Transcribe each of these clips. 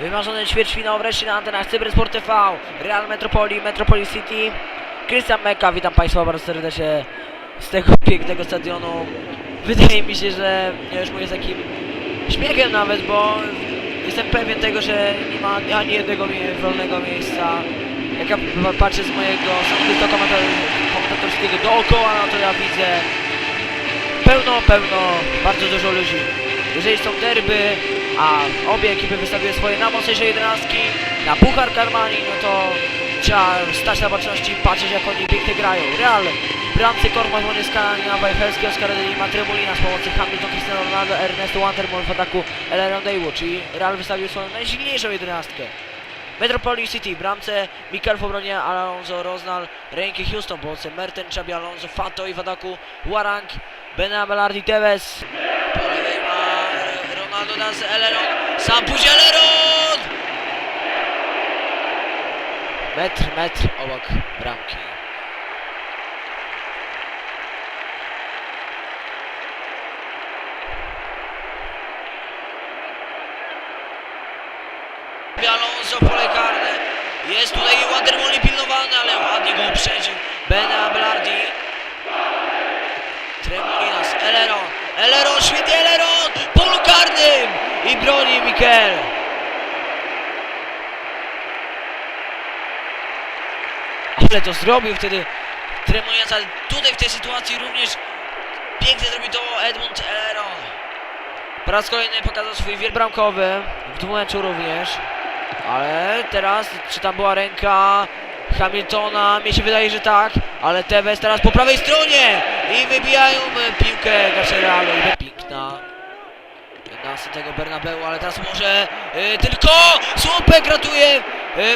Wymarzone ćwierćfinał wreszcie na antenach Cybersport TV, Real Metropoli, Metropoli City. Christian Meka, witam Państwa bardzo serdecznie z tego pięknego stadionu. Wydaje mi się, że ja już mówię z takim śmiechem nawet, bo jestem pewien tego, że nie ma ani jednego wolnego miejsca. Jak ja patrzę z mojego sądu komentatorskiego dookoła, no to ja widzę pełno, pełno, bardzo dużo ludzi. Jeżeli są derby, a obie ekipy wystawiły swoje najmocniejsze jedenastki na Puchar Karmani, no to trzeba stać na baczności i patrzeć jak oni pięknie grają. Real, bramcy Korma Wonyska, na Wajchelski, Oskar Edelima, Tremolina z pomocy Hamilton, Cristiano Ronaldo, Ernesto Wandermol w ataku Eleron Daywood, czyli Real wystawił swoją najsilniejszą jedenastkę. Metropolis City, bramce Mikel w obronie Alonso, Roznal, ręki Houston, pomocy Merten, Xabi Alonso, Fato i w ataku Warang, Benabelardi Tevez. Ronaldo nas Eleron, pójdzie Eleron! Metr, metr obok bramki. Alonso pole karne. Jest tutaj Wandermoli pilnowany, ale ładnie go uprzedził. Ben Abelardi. Tremolinas, Eleron. Eleron, świetnie Eleron! w Polu karnym! I broni Mikel. Ale to zrobił wtedy Tremolinas, ale tutaj w tej sytuacji również pięknie zrobił to Edmund Eleron. Po raz kolejny pokazał swój wiel bramkowy, w dwumeczu również. Ale teraz, czy tam była ręka Hamiltona? Mi się wydaje, że tak. Ale Tevez teraz po prawej stronie i wybijają piłkę gracze Realu. I Piękna. Na tego Bernabeu, ale teraz może e, tylko Słupek ratuje e,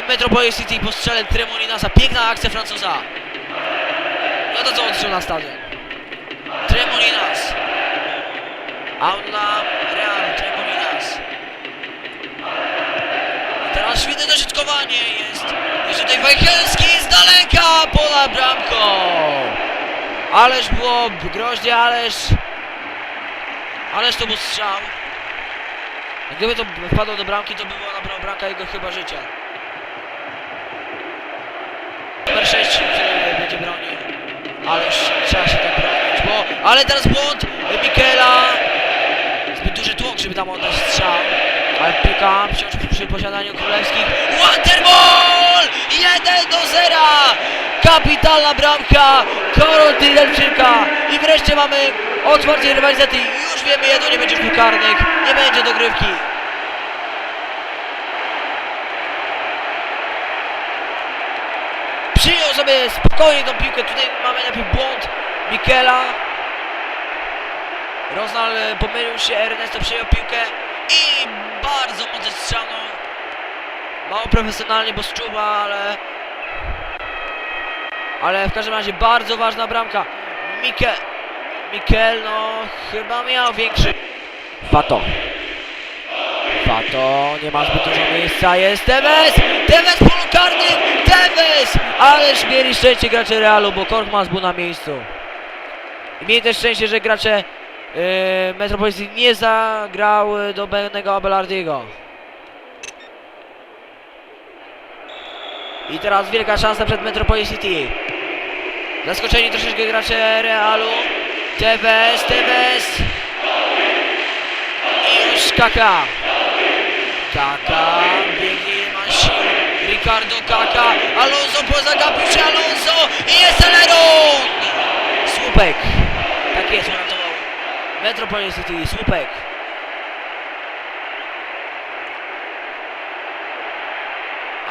Metropolis City po strzale Tremolinasa. Piękna akcja Francuza. No to co strzela na stadion? Tremolinas. Aula Real Tremolinas. I teraz świetne dośrodkowanie jest. Jest tutaj Wajchelski z daleka pola bramką. Ależ było groźnie, ależ... Ależ to był strzał. Gdyby to wpadło do bramki, to by była pewno bramka jego chyba życia. Numer 6, który będzie bronił. Ależ trzeba się tak bronić, bo... Ale teraz błąd Mikela. Zbyt duży tłok, żeby tam oddać strzał. Ale piłka wciąż przy posiadaniu królewskich. Waterball! 1 do 0! Kapitalna bramka Karol Tydelczyka. I wreszcie mamy otwarcie rywalizacji. Już wiemy jedno, nie będzie karnych, nie będzie dogrywki. Przyjął sobie spokojnie tą piłkę. Tutaj mamy najpierw błąd Mikela. Roznal e, pomylił się, Ernesto przyjął piłkę i bardzo mocno strzał, no. Mało profesjonalnie, bo szczuba, ale... Ale w każdym razie bardzo ważna bramka. Mikel... Mikel, no, chyba miał większy... Fato. Fato, nie ma zbyt dużo miejsca, jest Tevez! Tevez polu! Tevez! Ależ mieli szczęście gracze Realu, bo Korkmaz był na miejscu. I mieli też szczęście, że gracze yy, Metropolis nie zagrał y, do Benego Abelardiego. I teraz wielka szansa przed Metropolis City. Zaskoczeni troszeczkę gracze Realu. Tevez, Tevez. I już Kaka. Kaka, biegnie, ma sił. Ricardo Kaka. Alonso pozagapił się Alonso. I jest Eleron. Słupek. Tak jest, uratował. Metropolis City, słupek.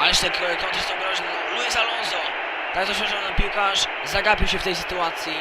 Ależ te kontry są groźne. Luis Alonso, tak doświadczony piłkarz, zagapił się w tej sytuacji.